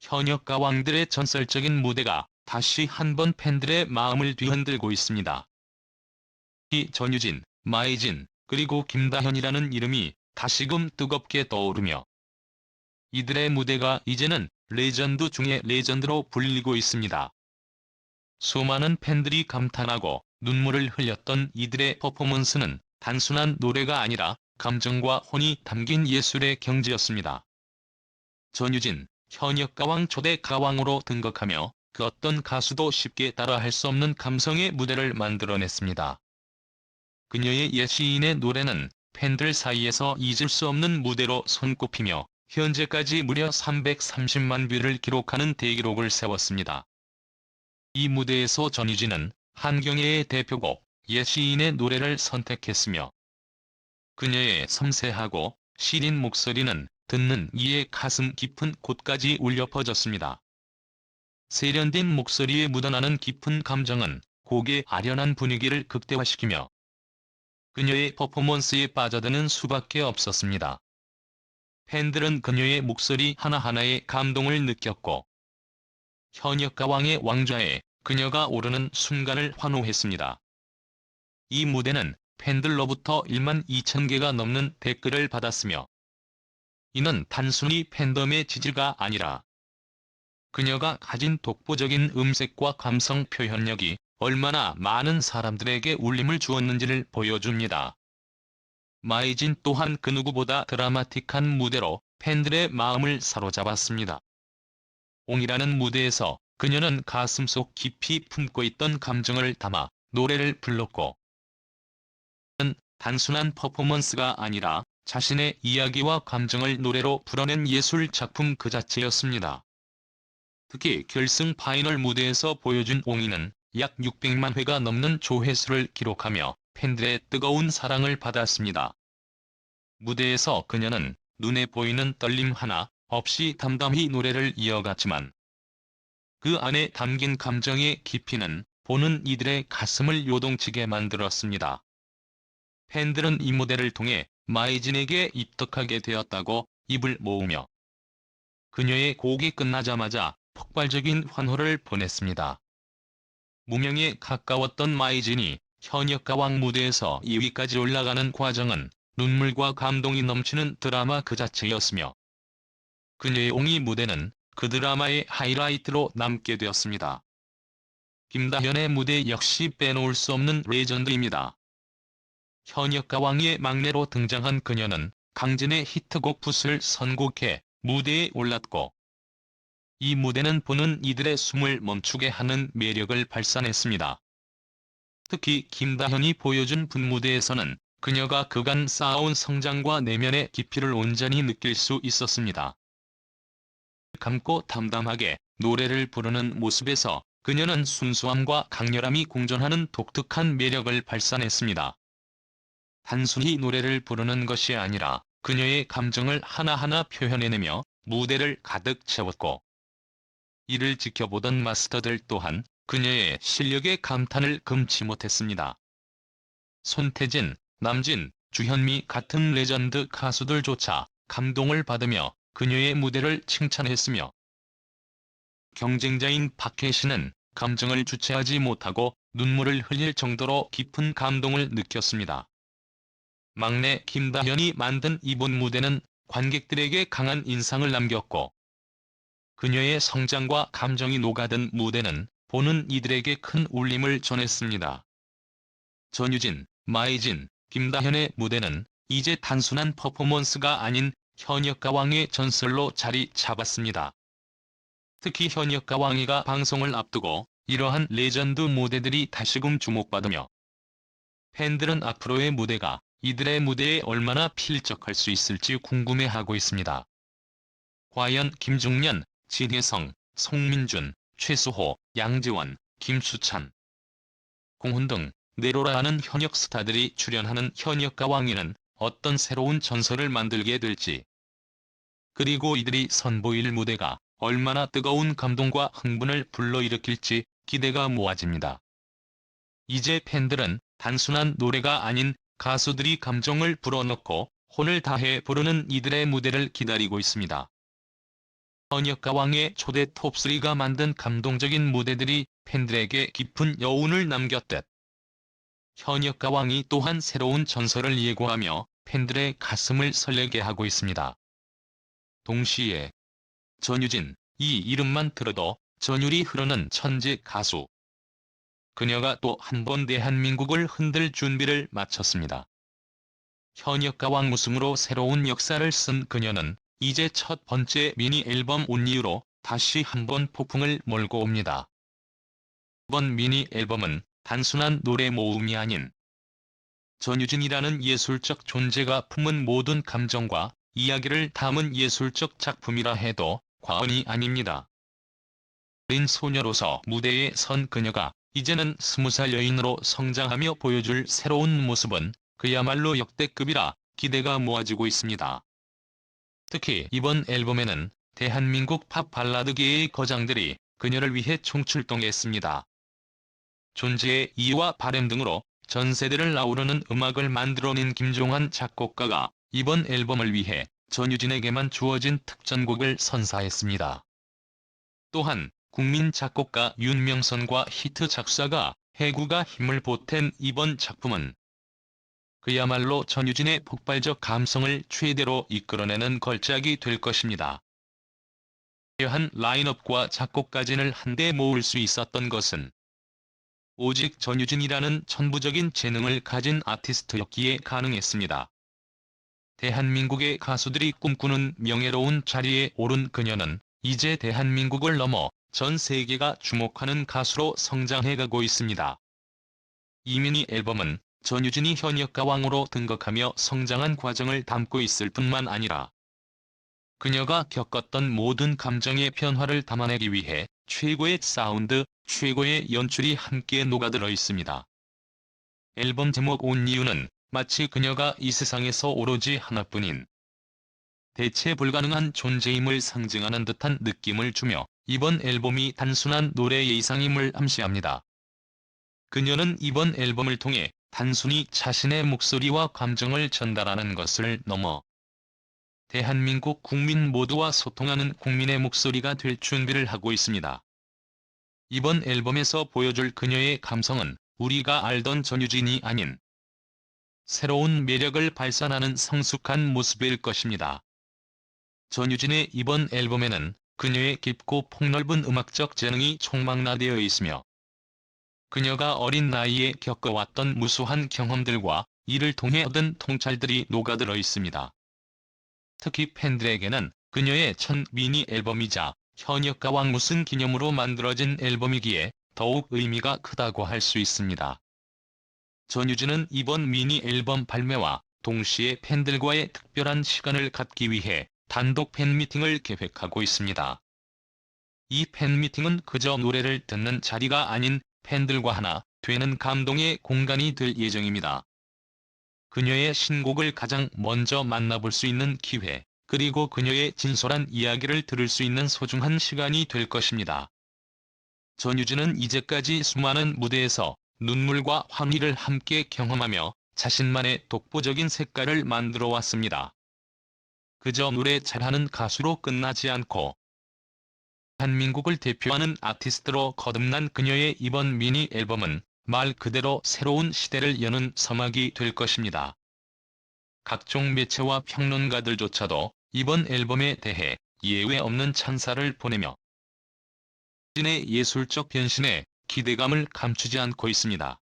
현역 가왕들의 전설적인 무대가 다시 한번 팬들의 마음을 뒤흔들고 있습니다. 이 전유진, 마이진, 그리고 김다현이라는 이름이 다시금 뜨겁게 떠오르며 이들의 무대가 이제는 레전드 중의 레전드로 불리고 있습니다. 수많은 팬들이 감탄하고 눈물을 흘렸던 이들의 퍼포먼스는 단순한 노래가 아니라 감정과 혼이 담긴 예술의 경지였습니다. 전유진, 현역 가왕 초대 가왕으로 등극하며 그 어떤 가수도 쉽게 따라할 수 없는 감성의 무대를 만들어냈습니다. 그녀의 옛 시인의 노래는 팬들 사이에서 잊을 수 없는 무대로 손꼽히며 현재까지 무려 330만 뷰를 기록하는 대기록을 세웠습니다. 이 무대에서 전유진은 한경애의 대표곡 옛 시인의 노래를 선택했으며 그녀의 섬세하고 시린 목소리는 듣는 이의 가슴 깊은 곳까지 울려 퍼졌습니다. 세련된 목소리에 묻어나는 깊은 감정은 곡의 아련한 분위기를 극대화시키며 그녀의 퍼포먼스에 빠져드는 수밖에 없었습니다. 팬들은 그녀의 목소리 하나하나에 감동을 느꼈고 현역 가왕의 왕좌에 그녀가 오르는 순간을 환호했습니다. 이 무대는 팬들로부터 1만 2천 개가 넘는 댓글을 받았으며 이는 단순히 팬덤의 지지가 아니라 그녀가 가진 독보적인 음색과 감성 표현력이 얼마나 많은 사람들에게 울림을 주었는지를 보여줍니다. 마이진 또한 그 누구보다 드라마틱한 무대로 팬들의 마음을 사로잡았습니다. 옹이라는 무대에서 그녀는 가슴속 깊이 품고 있던 감정을 담아 노래를 불렀고 단순한 퍼포먼스가 아니라 자신의 이야기와 감정을 노래로 풀어낸 예술 작품 그 자체였습니다. 특히 결승 파이널 무대에서 보여준 옹이는 약 600만 회가 넘는 조회수를 기록하며 팬들의 뜨거운 사랑을 받았습니다. 무대에서 그녀는 눈에 보이는 떨림 하나 없이 담담히 노래를 이어갔지만 그 안에 담긴 감정의 깊이는 보는 이들의 가슴을 요동치게 만들었습니다. 팬들은 이 무대를 통해 마이진에게 입덕하게 되었다고 입을 모으며 그녀의 곡이 끝나자마자 폭발적인 환호를 보냈습니다. 무명에 가까웠던 마이진이 현역 가왕 무대에서 2위까지 올라가는 과정은 눈물과 감동이 넘치는 드라마 그 자체였으며 그녀의 옹이 무대는 그 드라마의 하이라이트로 남게 되었습니다. 김다현의 무대 역시 빼놓을 수 없는 레전드입니다. 현역 가왕의 막내로 등장한 그녀는 강진의 히트곡 붓을 선곡해 무대에 올랐고 이 무대는 보는 이들의 숨을 멈추게 하는 매력을 발산했습니다. 특히 김다현이 보여준 분무대에서는 그녀가 그간 쌓아온 성장과 내면의 깊이를 온전히 느낄 수 있었습니다. 감고 담담하게 노래를 부르는 모습에서 그녀는 순수함과 강렬함이 공존하는 독특한 매력을 발산했습니다. 단순히 노래를 부르는 것이 아니라 그녀의 감정을 하나하나 표현해내며 무대를 가득 채웠고 이를 지켜보던 마스터들 또한 그녀의 실력에 감탄을 금치 못했습니다. 손태진, 남진, 주현미 같은 레전드 가수들조차 감동을 받으며 그녀의 무대를 칭찬했으며 경쟁자인 박혜신은 감정을 주체하지 못하고 눈물을 흘릴 정도로 깊은 감동을 느꼈습니다. 막내 김다현이 만든 이번 무대는 관객들에게 강한 인상을 남겼고 그녀의 성장과 감정이 녹아든 무대는 보는 이들에게 큰 울림을 전했습니다. 전유진, 마이진, 김다현의 무대는 이제 단순한 퍼포먼스가 아닌 현역 가왕의 전설로 자리 잡았습니다. 특히 현역 가왕이가 방송을 앞두고 이러한 레전드 무대들이 다시금 주목받으며 팬들은 앞으로의 무대가 이들의 무대에 얼마나 필적할 수 있을지 궁금해하고 있습니다. 과연 김중년, 진혜성, 송민준, 최수호, 양지원, 김수찬, 공훈 등 내로라 하는 현역 스타들이 출연하는 현역 가 왕에는 어떤 새로운 전설을 만들게 될지 그리고 이들이 선보일 무대가 얼마나 뜨거운 감동과 흥분을 불러일으킬지 기대가 모아집니다. 이제 팬들은 단순한 노래가 아닌 가수들이 감정을 불어넣고 혼을 다해 부르는 이들의 무대를 기다리고 있습니다. 현역가왕의 초대 톱3가 만든 감동적인 무대들이 팬들에게 깊은 여운을 남겼듯 현역가왕이 또한 새로운 전설을 예고하며 팬들의 가슴을 설레게 하고 있습니다. 동시에 전유진, 이 이름만 들어도 전율이 흐르는 천재 가수. 그녀가 또 한 번 대한민국을 흔들 준비를 마쳤습니다. 현역 가왕 우승으로 새로운 역사를 쓴 그녀는 이제 첫 번째 미니 앨범 온리유로 다시 한 번 폭풍을 몰고 옵니다. 이번 미니 앨범은 단순한 노래 모음이 아닌 전유진이라는 예술적 존재가 품은 모든 감정과 이야기를 담은 예술적 작품이라 해도 과언이 아닙니다. 어린 소녀로서 무대에 선 그녀가 이제는 스무 살 여인으로 성장하며 보여줄 새로운 모습은 그야말로 역대급이라 기대가 모아지고 있습니다. 특히 이번 앨범에는 대한민국 팝 발라드계의 거장들이 그녀를 위해 총출동했습니다. 존재의 이유와 바램 등으로 전 세대를 아우르는 음악을 만들어낸 김종환 작곡가가 이번 앨범을 위해 전유진에게만 주어진 특전곡을 선사했습니다. 또한 국민 작곡가 윤명선과 히트 작사가 해구가 힘을 보탠 이번 작품은 그야말로 전유진의 폭발적 감성을 최대로 이끌어내는 걸작이 될 것입니다. 화려한 라인업과 작곡가진을 한데 모을 수 있었던 것은 오직 전유진이라는 천부적인 재능을 가진 아티스트였기에 가능했습니다. 대한민국의 가수들이 꿈꾸는 명예로운 자리에 오른 그녀는 이제 대한민국을 넘어 전 세계가 주목하는 가수로 성장해가고 있습니다. 이 미니 앨범은 전유진이 현역가 왕으로 등극하며 성장한 과정을 담고 있을 뿐만 아니라 그녀가 겪었던 모든 감정의 변화를 담아내기 위해 최고의 사운드, 최고의 연출이 함께 녹아들어 있습니다. 앨범 제목 온 이유는 마치 그녀가 이 세상에서 오로지 하나뿐인 대체 불가능한 존재임을 상징하는 듯한 느낌을 주며 이번 앨범이 단순한 노래의 이상임을 암시합니다. 그녀는 이번 앨범을 통해 단순히 자신의 목소리와 감정을 전달하는 것을 넘어 대한민국 국민 모두와 소통하는 국민의 목소리가 될 준비를 하고 있습니다. 이번 앨범에서 보여줄 그녀의 감성은 우리가 알던 전유진이 아닌 새로운 매력을 발산하는 성숙한 모습일 것입니다. 전유진의 이번 앨범에는 그녀의 깊고 폭넓은 음악적 재능이 총망라되어 있으며 그녀가 어린 나이에 겪어왔던 무수한 경험들과 이를 통해 얻은 통찰들이 녹아들어 있습니다. 특히 팬들에게는 그녀의 첫 미니 앨범이자 현역가왕 우승 기념으로 만들어진 앨범이기에 더욱 의미가 크다고 할 수 있습니다. 전유진은 이번 미니 앨범 발매와 동시에 팬들과의 특별한 시간을 갖기 위해 단독 팬미팅을 계획하고 있습니다. 이 팬미팅은 그저 노래를 듣는 자리가 아닌 팬들과 하나 되는 감동의 공간이 될 예정입니다. 그녀의 신곡을 가장 먼저 만나볼 수 있는 기회, 그리고 그녀의 진솔한 이야기를 들을 수 있는 소중한 시간이 될 것입니다. 전유진은 이제까지 수많은 무대에서 눈물과 환희를 함께 경험하며 자신만의 독보적인 색깔을 만들어 왔습니다. 그저 노래 잘하는 가수로 끝나지 않고 한민국을 대표하는 아티스트로 거듭난 그녀의 이번 미니 앨범은 말 그대로 새로운 시대를 여는 서막이 될 것입니다. 각종 매체와 평론가들조차도 이번 앨범에 대해 예외 없는 찬사를 보내며 진의 예술적 변신에 기대감을 감추지 않고 있습니다.